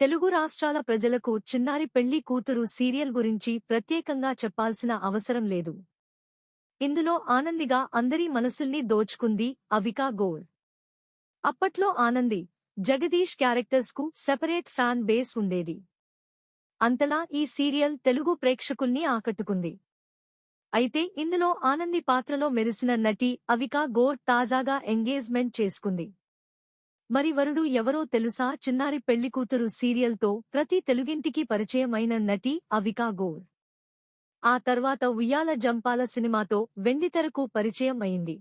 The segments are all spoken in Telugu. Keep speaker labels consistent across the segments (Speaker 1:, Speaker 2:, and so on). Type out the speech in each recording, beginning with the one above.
Speaker 1: తెలుగు రాష్ట్రాల ప్రజలకు చిన్నారి పెళ్ళి కూతురు సీరియల్ గురించి ప్రత్యేకంగా చెప్పాల్సిన అవసరం లేదు. ఇందులో ఆనందిగా అందరి మనసుల్ని దోచుకుంది అవికా గోర్ అప్పట్లో ఆనంది జగదీష్ క్యారెక్టర్స్కు సెపరేట్ ఫ్యాన్ బేస్ ఉండేది. అంతలా ఈ సీరియల్ తెలుగు ప్రేక్షకుల్ని ఆకట్టుకుంది. అయితే ఇందులో ఆనంది పాత్రలో మెరిసిన నటి అవికా గోర్ తాజాగా ఎంగేజ్మెంట్ చేసుకుంది. మరి వరుడు ఎవరో తెలుసా? చిన్నారి పెళ్ళికూతురు సీరియల్తో ప్రతి తెలుగింటికి పరిచయమైన నటి అవికా గోర్ ఆ తర్వాత ఉయ్యాల జంపాల సినిమాతో వెండితెరకు పరిచయం అయింది.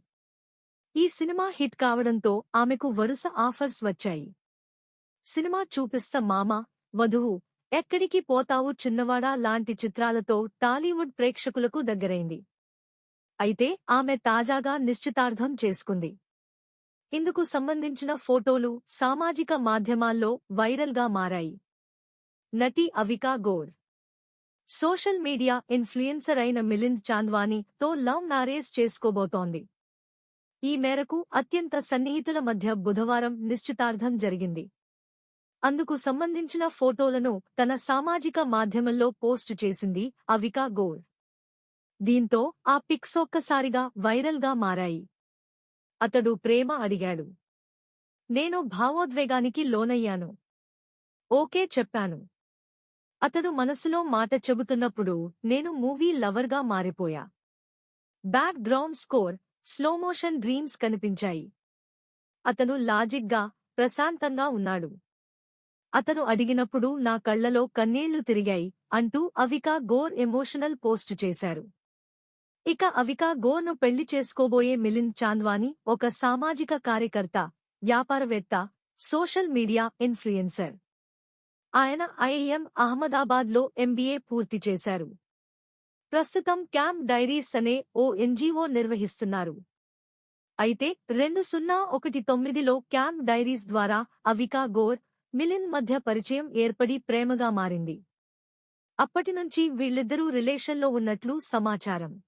Speaker 1: ఈ సినిమా హిట్ కావడంతో ఆమెకు వరుస ఆఫర్స్ వచ్చాయి. సినిమా చూపిస్త మామ వధువు ఎక్కడికి పోతావు చిన్నవాడా లాంటి చిత్రాలతో టాలీవుడ్ ప్రేక్షకులకు దగ్గరైంది. అయితే ఆమె తాజాగా నిశ్చితార్థం చేసుకుంది. ఇందుకు సంబంధించిన ఫోటోలు సామాజిక మాధ్యమాల్లో వైరల్గా మారాయి. నటి Avika Gor social media influencer అయిన మిలింద్ చాంద్వానీ తో లవ్ మ్యారేజ్ చేసుకోబోతోంది. ఈ మేరకు అత్యంత సన్నిహితుల మధ్య బుధవారం నిశ్చితార్థం జరిగింది. అందుకు సంబంధించిన ఫోటోలను తన సామాజిక మాధ్యమంలో పోస్టు చేసింది అవికా గోర్ దీంతో ఆ పిక్స్ ఒక్కసారిగా వైరల్గా మారాయి. అతడు ప్రేమ అడిగాడు. నేను భావోద్వేగానికి లోనయ్యాను. ఓకే చెప్పాను. అతడు మనసులో మాట చెబుతున్నప్పుడు నేను మూవీ లవర్గా మారిపోయా. Background score slow motion dreams కనిపించాయి. అతను లాజిక్గా ప్రశాంతంగా ఉన్నాడు. అతను అడిగినప్పుడు నా కళ్ళలో కన్నీళ్ళు తిరిగాయి అంటూ అవికా గోర్ ఎమోషనల్ పోస్టు చేశారు. ఇక అవికా గోర్ను పెళ్ళి చేసుకోబోయే మిలింద్ చాంద్వానీ ఒక సామాజిక కార్యకర్త వ్యాపారవేత్త సోషల్ మీడియా ఇన్ఫ్లుయెన్సర్. ఆయన ఐఐఎం అహ్మదాబాద్లో ఎంబీఏ పూర్తి చేశారు. ప్రస్తుతం క్యాంప్ డైరీస్ అనే ఓ ఎన్జీఓ నిర్వహిస్తున్నారు. అయితే రెండు సున్నా ఒకటి తొమ్మిదిలో క్యాంప్ డైరీస్ ద్వారా అవికా గోర్ మిలింద్ మధ్య పరిచయం ఏర్పడి ప్రేమగా మారింది. అప్పటినుంచి వీళ్ళిద్దరూ రిలేషన్లో ఉన్నట్లు సమాచారం.